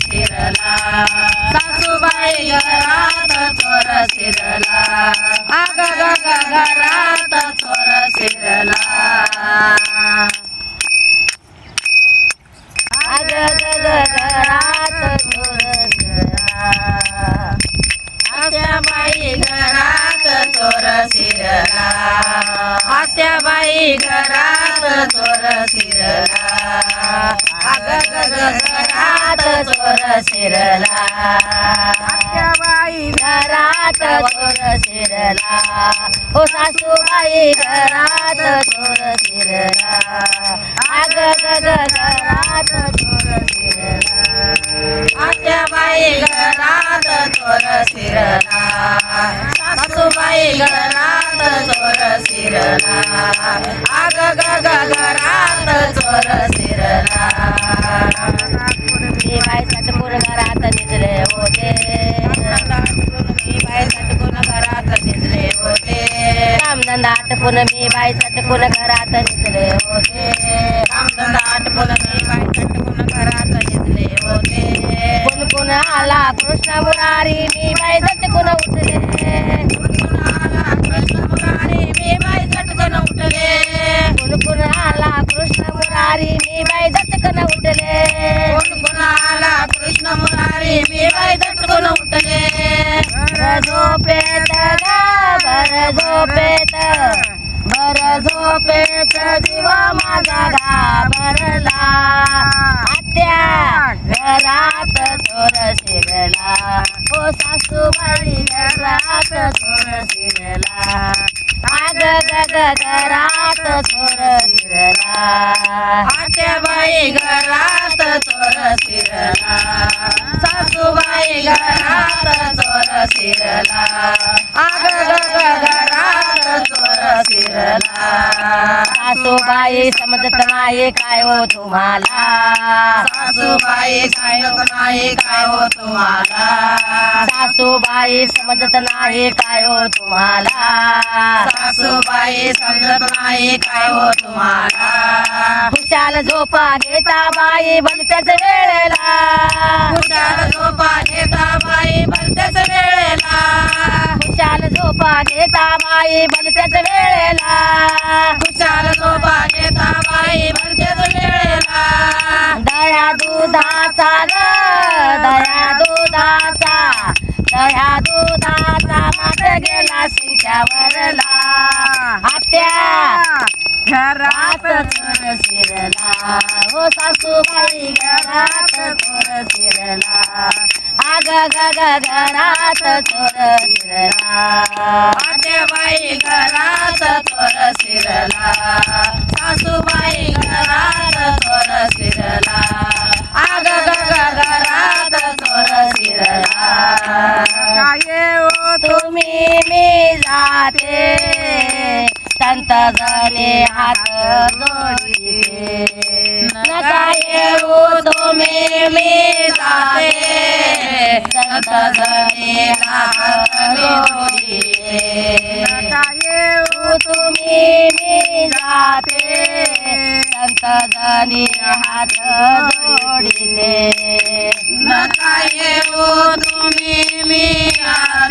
शिरला. सासूबाई घरात चोर शिरला. आग घरात चोर शिरला. आग घरात चोर शिरला. आत्याबाई घरात चोर शिरला. आत्याबाई घरात चोर शिरला. हो सासूबाई घरात चोर शिरला अग ग ग घरात चोर शिरला आत्याबाई घरात चोर शिरला सासूबाई घरात चोर शिरला आग ग ग घरात चोर कामधंदा आटपून मी बाई सटकून घरात निजले होते. कामधंदा आटपून मी बाई सटकून घरात निजले होते. कोण कोण आला कृष्ण मुरारी मी बाई सटकून उठले. कोण कोण आला कृष्ण मुरारी मी बाई सटकून उठले. कोण कोण आला कृष्ण मुरारी मी बाई दटकन उठले. कोण कोण आला कृष्ण मुरारी मी बाई उठले. झोपेत गा भर झोपेत भर झोपेत जीवा माझा घाबरला. आत्या घरात चोर शिरला. हो सासूबाई घरात चोर शिरला. आग गग घरात चोर शिरला. आत्याबाई घरात चोर शिरला. सासूबाई घरात चोर शिरला. आग सासूबाई समजत नाही काय हो तुम्हाला? सासूबाई समजत नाही काय हो तुम्हाला? सासूबाई समजत नाही काय हो तुम्हाला? सासूबाई समजत नाही काय हो तुम्हाला? खुशाल झोपा घेता बाई भलत्याच वेळेला. खुशाल झोपा घेता बाई भलत्याच वेळेला. खुशाल झोपा घेता बाई भलत्याच वेळेला. दुधाचा ग दया दुधाचा. दया दुधाचा माट गेला सिंच्यावरला आत्या घरात चोर शिरला. हो सासूबाई घरात चोर शिरला. आग ग ग घरात चोर शिरला. आत्याबाई घरात चोर शिरला. सासूबाई संत झाले हात जोडले नका येऊ तुम्ही मी जाते संत झाले हात जोडले काय ओ तुम्ही मी जाते संत झाले हात जोडले नका येऊ तुम्ही मी जाते